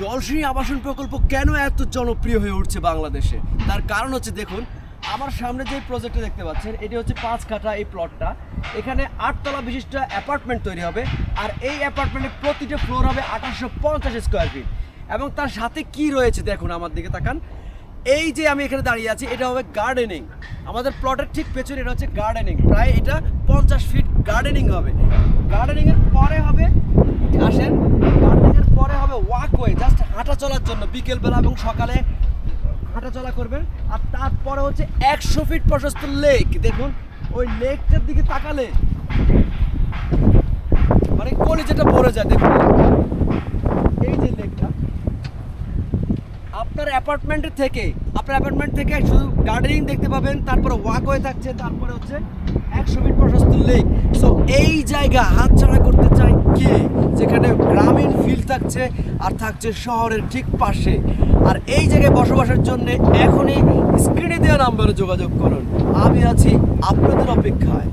জলশ্রী আবাসন প্রকল্প কেন এত জনপ্রিয় হয়ে উঠছে বাংলাদেশে? তার কারণ হচ্ছে দেখুন, আমার সামনে যে প্রজেক্টটা দেখতে পাচ্ছেন, এটি হচ্ছে পাঁচ কাঠা এই প্লটটা এখানে আটতলা বিশিষ্ট অ্যাপার্টমেন্ট তৈরি হবে, আর এই অ্যাপার্টমেন্টের প্রতিটা ফ্লোর হবে আঠাশশো পঞ্চাশ স্কোয়ার ফিট এবং তার সাথে কি রয়েছে দেখুন আমার দিকে তাকান। এই যে আমি এখানে দাঁড়িয়ে আছি, এটা হবে গার্ডেনিং আমাদের প্লটের ঠিক পেছনে এটা হচ্ছে গার্ডেনিং প্রায় এটা পঞ্চাশ ফিট গার্ডেনিং হবে। গার্ডেনিংয়ের পরে হবে আসেন গার্ডেনিং এর পরে হবে ওয়াকওয়ে জাস্ট হাঁটা চলার জন্য বিকেলবেলা এবং সকালে হাঁটা চলা করবেন। আর তারপরে হচ্ছে একশো ফিট প্রশস্ত লেক দেখুন, ওই লেকটার দিকে তাকালে মানে কলিজাটা ভরে যায়, দেখুন। এই যে লেকটা আপনার অ্যাপার্টমেন্টের থেকে, আপনার অ্যাপার্টমেন্ট থেকে শুধু গার্ডেনিং দেখতে পাবেন, তারপরে ওয়াকওয়ে থাকছে, তারপরে হচ্ছে একশো ফিট প্রশস্ত লেক সো এই জায়গা হাতছাড়া করতে চাই থাকছে আর থাকছে শহরের ঠিক পাশে। আর এই জায়গায় বসবাসের জন্য এখনই স্ক্রিনে দেওয়া নাম্বারে যোগাযোগ করুন। আমি আছি আপনাদের অপেক্ষায়।